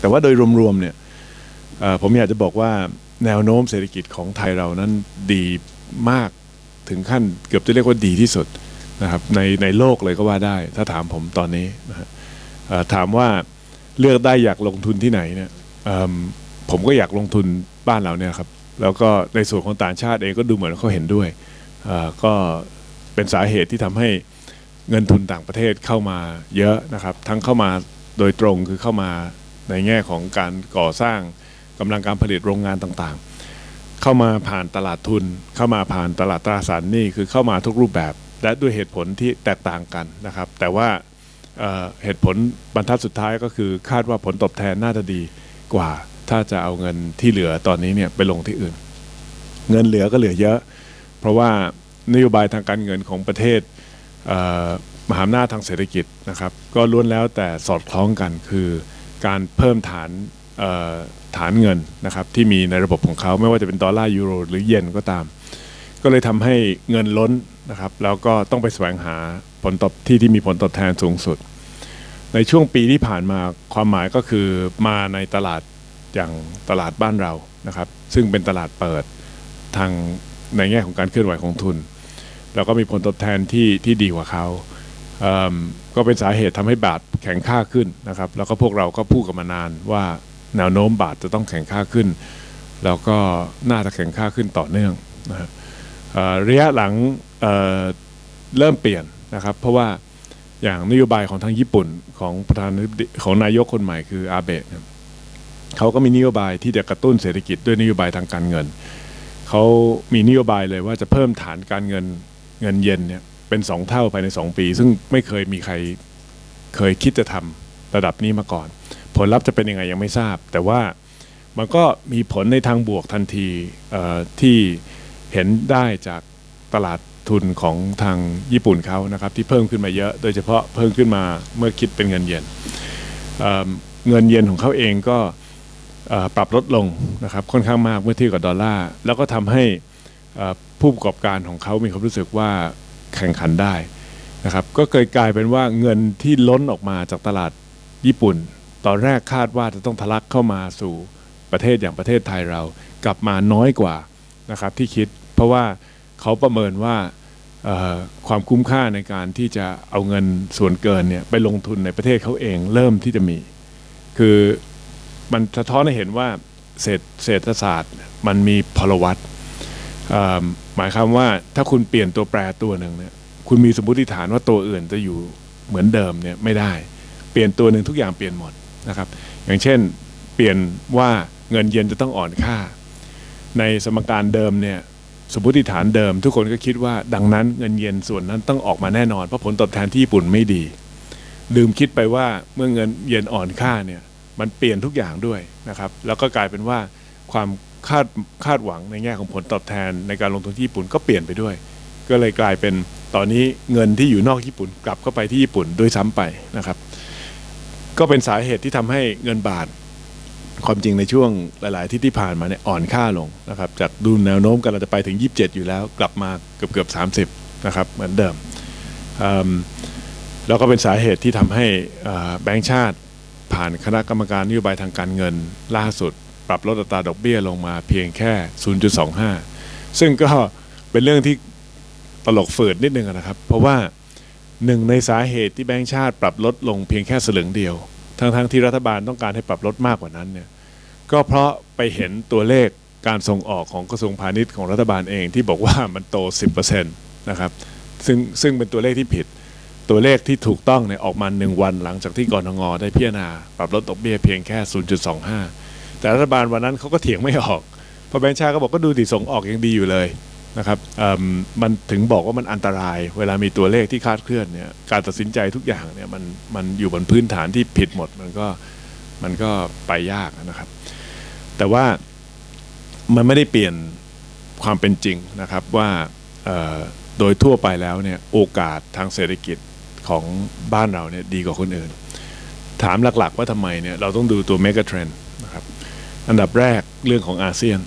แต่ว่าโดยรวมๆเนี่ยผมอยากจะบอกว่าแนวโน้มเศรษฐกิจของไทยเรานั้นดีมากถึงขั้นเกือบจะเรียกว่าดีที่สุดนะครับในในโลกเลยก็ว่าได้ ถ้าถามผมตอนนี้นะฮะถามว่าเลือกได้อยากลงทุนที่ไหนเนี่ยผมก็อยากลงทุนบ้านเราเนี่ยครับแล้วก็ในส่วนของต่างชาติเองก็ดูเหมือนเขาเห็นด้วยก็เป็นสาเหตุที่ทำให้เงินทุนต่างประเทศเข้ามาเยอะนะครับ ทั้งเข้ามาโดยตรงคือเข้ามา ในแง่ของการก่อสร้างกำลังการผลิตโรงงานต่างๆ เข้ามาผ่านตลาดทุน เข้ามาผ่านตลาดตราสารหนี้คือเข้ามาทุกรูปแบบ และด้วยเหตุผลที่แตกต่างกันนะครับ แต่ว่าเเหตุผลบรรทัดสุดท้ายก็คือคาดว่าผลตอบแทนน่าจะดีกว่า ถ้าจะเอาเงินที่เหลือตอนนี้เนี่ยไปลงที่อื่น เงินเหลือก็เหลือเยอะ เพราะว่านโยบายทางการเงินของประเทศเมหาอำนาจทางเศรษฐกิจนะครับ ก็ล้วนแล้วแต่สอดคล้องกันคือ การเพิ่มฐานฐานเงินนะครับที่มีในระบบของเขาไม่ว่าจะเป็นดอลลาร์ยูโรหรือเยนก็ตาม ก็เลยทำให้เงินล้นนะครับแล้วก็ต้องไปแสวงหาผลตอบที่ที่มีผลตอบแทนสูงสุด ในช่วงปีที่ผ่านมาความหมายก็คือมาในตลาดอย่างตลาดบ้านเรานะครับซึ่งเป็นตลาดเปิดทางในแง่ของการเคลื่อนไหวของทุน แล้วก็มีผลตอบแทนที่ที่ดีกว่าเขา ก็เป็นสาเหตุทำให้บาทแข็งค่าขึ้นนะครับ แล้วก็พวกเราก็พูดกันมานานว่าแนวโน้มบาทจะต้องแข็งค่าขึ้น แล้วก็น่าจะแข็งค่าขึ้นต่อเนื่องนะระยะหลังเเริ่มเปลี่ยนนะครับ เพราะว่าอย่างนโยบายของทางญี่ปุ่นของประธานของนายกคนใหม่คืออาเบะเขาก็มีนโยบายที่จะกระตุ้นเศรษฐกิจด้วยนโยบายทางการเงิน เขามีนโยบายเลยว่าจะเพิ่มฐานการเงินเงินเยนเนี่ย เป็นสองเท่าภายใน 2 ปี ซึ่งไม่เคยมีใครเคยคิดจะทำระดับนี้มาก่อน ผลลัพธ์จะเป็นยังไงยังไม่ทราบ แต่ว่ามันก็มีผลในทางบวกทันทีที่เห็นได้จากตลาดทุนของทางญี่ปุ่นเขานะครับ ที่เพิ่มขึ้นมาเยอะ โดยเฉพาะเพิ่มขึ้นมาเมื่อคิดเป็นเงินเยนเเงินเยนของเขาเองก็ปรับลดลงนะครับค่อนข้างมากเมื่อเทียบกับดอลลาร์แล้วก็ทำให้ผู้ประกอบการของเขามีความรู้สึกว่า แข่งขันได้นะครับก็เกิดกลายเป็นว่าเงินที่ล้นออกมาจากตลาดญี่ปุ่น ตอนแรกคาดว่าจะต้องทะลักเข้ามาสู่ประเทศอย่างประเทศไทยเรากลับมาน้อยกว่านะครับที่คิด เพราะว่าเขาประเมินว่าความคุ้มค่าในการที่จะเอาเงินส่วนเกินเนี่ยไปลงทุนในประเทศเขาเองเริ่มที่จะมี คือมันสะท้อนให้เห็นว่าเศรษฐศาสตร์มันมีพลวัต หมายความว่าถ้าคุณเปลี่ยนตัวแปรตัวหนึ่งเนี่ยคุณมีสมมติฐานว่าตัวอื่นจะอยู่เหมือนเดิมเนี่ยไม่ได้ เปลี่ยนตัวหนึ่งทุกอย่างเปลี่ยนหมดนะครับ อย่างเช่นเปลี่ยนว่าเงินเยนจะต้องอ่อนค่า ในสมการเดิมเนี่ยสมมติฐานเดิม ทุกคนก็คิดว่าดังนั้นเงินเยนส่วนนั้นต้องออกมาแน่นอนเพราะผลตอบแทนที่ญี่ปุ่นไม่ดี ลืมคิดไปว่าเมื่อเงินเยนอ่อนค่าเนี่ยมันเปลี่ยนทุกอย่างด้วยนะครับ แล้วก็กลายเป็นว่าความ คาดคาดหวังในแง่ของผลตอบแทนในการลงทุนที่ญี่ปุ่นก็เปลี่ยนไปด้วย ก็เลยกลายเป็นตอนนี้เงินที่อยู่นอกญี่ปุ่นกลับเข้าไปที่ญี่ปุ่นด้วยซ้ำไปนะครับ ก็เป็นสาเหตุที่ทำให้เงินบาทความจริงในช่วงหลาย ๆ ที่ที่ผ่านมาเนี่ยอ่อนค่าลงนะครับจากดูแนวโน้มกันเราจะไปถึง 27 อยู่แล้ว กลับมาเกือบเกือบ30นะครับเหมือนเดิมแล้วก็เป็นสาเหตุที่ทำให้แบงก์ชาติผ่านคณะกรรมการนโยบายทางการเงินล่าสุด ปรับลดอัตราดอกเบี้ยลงมาเพียงแค่ 0.25 ซึ่งก็เป็นเรื่องที่ตลกฝืดนิดนึงนะครับ เพราะว่าหนึ่งในสาเหตุที่แบงก์ชาติปรับลดลงเพียงแค่สลึงเดียว ทั้งๆทที่รัฐบาลต้องการให้ปรับลดมากกว่านั้นเนี่ยก็เพราะไปเห็นตัวเลขการส่งออกของกระทรวงพาณิชย์ของรัฐบาลเองที่บอกว่ามันโต 10%นะครับซึ่งซึ่งเป็นตัวเลขที่ผิด ตัวเลขที่ถูกต้องเนี่ยออกมาหนึ่งวันหลังจากที่กรงงได้พิจารณาปรับลดดอกเบี้ยเพียงแค่ 0.25 แต่รัฐบาลวันนั้นเขาก็เถียงไม่ออกพราะแบงค์ชาติก็บอกก็ดูดิส่งออกยังดีอยู่เลยนะครับมมันถึงบอกว่ามันอันตราย เวลามีตัวเลขที่คาดเคลื่อนเนี่ยการตัดสินใจทุกอย่างเนี่ยมันมันอยู่บนพื้นฐานที่ผิดหมดมันก็มันก็ไปยากนะครับ แต่ว่ามันไม่ได้เปลี่ยนความเป็นจริงนะครับว่าโดยทั่วไปแล้วเนี่ยโอกาสทางเศรษฐกิจของบ้านเราเนี่ยดีกว่าคนอื่น ถามหลักๆว่าทำไมเนี่ยเราต้องดูตัวเมกะเทรนด์นะครับ อันดับแรกเรื่องของอาเซียน